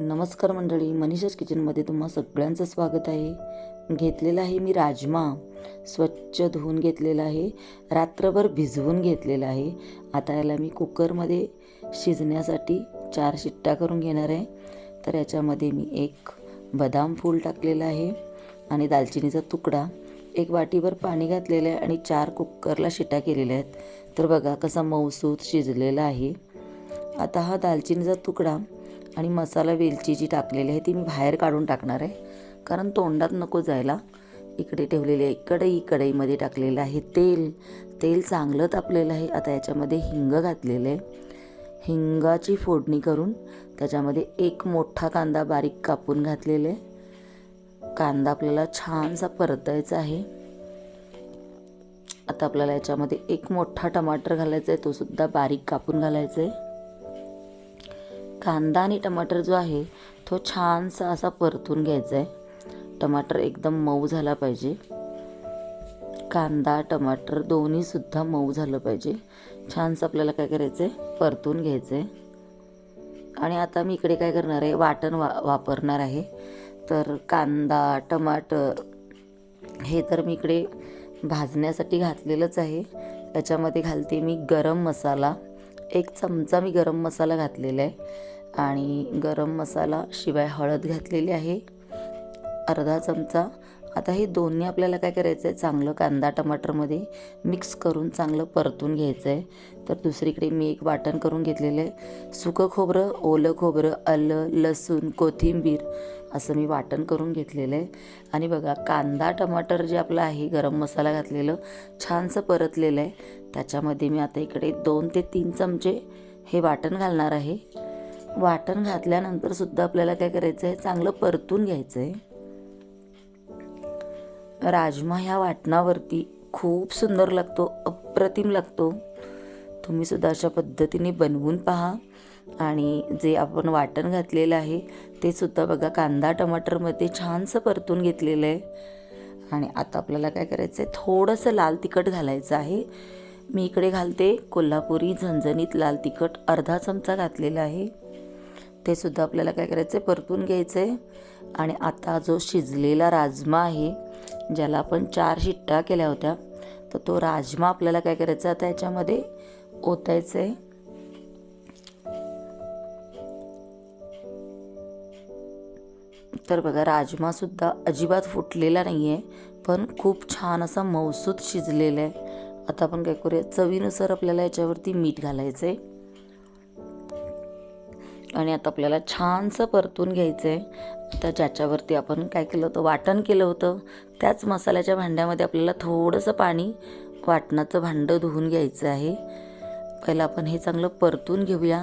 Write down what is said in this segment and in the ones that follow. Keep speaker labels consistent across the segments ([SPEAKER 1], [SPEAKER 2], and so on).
[SPEAKER 1] नमस्कार मंडळी मनीषाच किचनमध्ये तुम्हा सगळ्यांचं स्वागत आहे. घेतलेला आहे मी राजमा. स्वच्छ धुवून घेतलेला आहे. रात्रभर भिजवून घेतलेला आहे. आता याला मी कुकरमध्ये शिजण्यासाठी चार शिट्ट्या करून घेणार आहे. तर याच्यामध्ये मी एक बदाम फूल टाकलेलं आहे आणि दालचिनीचा तुकडा. एक वाटीभर पाणी घातलेलं आहे आणि चार कुकरला शिट्ट्या केलेल्या आहेत. तर बघा कसा मऊसूत शिजलेला आहे. आता हा दालचिनीचा तुकडा आणि मसाला वेलची जी टाकलेली आहे ती मी बाहेर काढून टाकणार आहे. कारण तोंडात नको जायला. इकडे ठेवलेली आहे कढई कढईमध्ये टाकलेलं आहे तेल. तेल चांगलं तापलेलं आहे. आता याच्यामध्ये हिंग घातलेलं आहे. हिंगाची फोडणी करून त्याच्यामध्ये एक मोठा कांदा बारीक कापून घातलेला आहे. कांदा आपल्याला छानसा परतायचा आहे. आता आपल्याला याच्यामध्ये एक मोठा टमाटर घालायचा आहे तो सुद्धा बारीक कापून घालायचा आहे. कांदा आणि टमाटर जो आहे तो छानसा असा परतून घ्यायचा आहे टमाटर एकदम मऊ झाला पाहिजे. कांदा टमाटर दोन्हीसुद्धा मऊ झालं पाहिजे. छानसं आपल्याला काय करायचं आहे परतून घ्यायचं आहे आणि आता मी इकडे काय करणार आहे? वाटण वा वापरणार आहे. तर कांदा टमाटर हे तर मी इकडे भाजण्यासाठी घातलेलंच आहे. त्याच्यामध्ये घालते मी गरम मसाला. एक चमचा मी गरम मसाला घातलेला आहे आणि गरम मसाला शिवाय हळद घातलेली आहे. अर्धा चमचा आता हे दोन्ही आपल्याला काय करायचं आहे? चांगलं कांदा टमाटरमध्ये मिक्स करून चांगलं परतून घ्यायचं आहे. तर दुसरीकडे मी एक वाटण करून घेतलेलं आहे. सुकं खोबरं ओलं खोबरं आलं लसूण कोथिंबीर असं मी वाटण करून घेतलेलं आहे. आणि बघा कांदा टमाटर जे आपलं आहे गरम मसाला घातलेलं छानसं परतलेलं आहे. त्याच्यामध्ये मी आता इकडे दोन ते तीन चमचे हे वाटण घालणार आहे. वाटण घातल्यानंतर सुद्धा आपल्याला काय करायचं आहे? चांगलं परतून घ्यायचं आहे. राजमा ह्या वाटणावरती खूप सुंदर लागतो अप्रतिम लागतो. तुम्ही सुद्धा अशा पद्धतीने बनवून पहा. आणि जे आपण वाटण घातलेलं आहे ते सुद्धा बघा कांदा टमाटरमध्ये छानसं परतून घेतलेलं आहे. आणि आता आपल्याला काय करायचं आहे थोडंसं लाल तिखट घालायचं आहे. मी इकडे घालते कोल्हापुरी झणझणीत लाल तिखट अर्धा चमचा घातलेला आहे. ते सुद्धा आपल्याला काय करायचं आहे परतून घ्यायचं आहे आणि आता जो शिजलेला राजमा आहे ज्याला आपण चार शिट्ट्या केल्या होत्या तर तो राजमा आपल्याला काय करायचा? आता याच्यामध्ये ओतायचं आहे तर बघा राजमासुद्धा अजिबात फुटलेला नाही आहे पण खूप छान असा मौसूद शिजलेला आहे आता आपण काय करूया? चवीनुसार आपल्याला याच्यावरती मीठ घालायचं आहे आणि आता आपल्याला छानसं परतून घ्यायचं आहे आता ज्याच्यावरती आपण काय केलं होतं वाटण केलं होतं त्याच मसाल्याच्या भांड्यामध्ये आपल्याला थोडंसं पाणी वाटणाचं भांडं धुवून घ्यायचं आहे. पहिलं आपण हे चांगलं परतून घेऊया.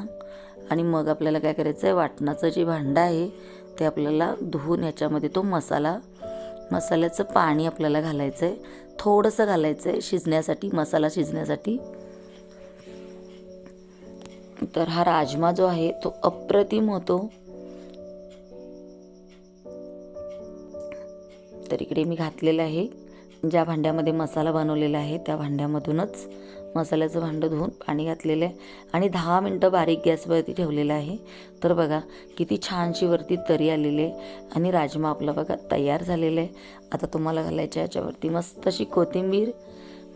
[SPEAKER 1] आणि मग आपल्याला काय करायचं आहे वाटणाचं जे भांडं आहे ते आपल्याला धुवून याच्यामध्ये तो मसाला मसाल्याचं पाणी आपल्याला घालायचं आहे थोडंसं घालायचं आहे शिजण्यासाठी मसाला शिजण्यासाठी. तर हा राजमा जो आहे तो अप्रतिम होतो. तर इकडे मी घातलेला आहे. ज्या भांड्यामध्ये मसाला बनवलेला आहे त्या भांड्यामधूनच मसाल्याचं भांडं धुवून पाणी घातलेलं आहे. आणि दहा मिनटं बारीक गॅसवरती ठेवलेलं आहे. तर बघा किती छानशी वरती तरी आलेली आहे. आणि राजमा आपला बघा तयार झालेला आहे. आता तुम्हाला घालायच्या याच्यावरती मस्त अशी कोथिंबीर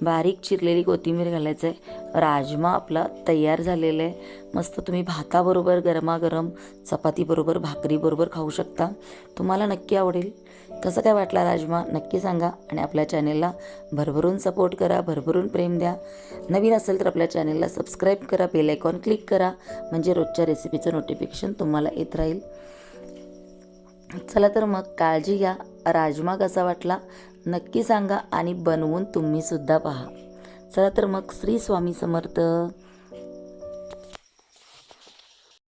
[SPEAKER 1] बारीक चिरलेली कोथिंबीर घालायचं आहे राजमा आपला तयार झालेला आहे. मस्त तुम्ही भाताबरोबर गरमागरम चपातीबरोबर भाकरीबरोबर खाऊ शकता. तुम्हाला नक्की आवडेल. कसं काय वाटला राजमा? नक्की सांगा आणि आपल्या चॅनेलला भरभरून सपोर्ट करा भरभरून प्रेम द्या. नवीन असेल तर आपल्या चॅनेलला सबस्क्राईब करा बेल आयकॉन क्लिक करा. म्हणजे रोजच्या रेसिपीचं नोटिफिकेशन तुम्हाला येत राहील. चला तर मग काळजी घ्या. राजमा कसा वाटला? नक्की सांगा आणि बनवून तुम्हीसुद्धा पहा. चला तर मग श्री स्वामी समर्थ.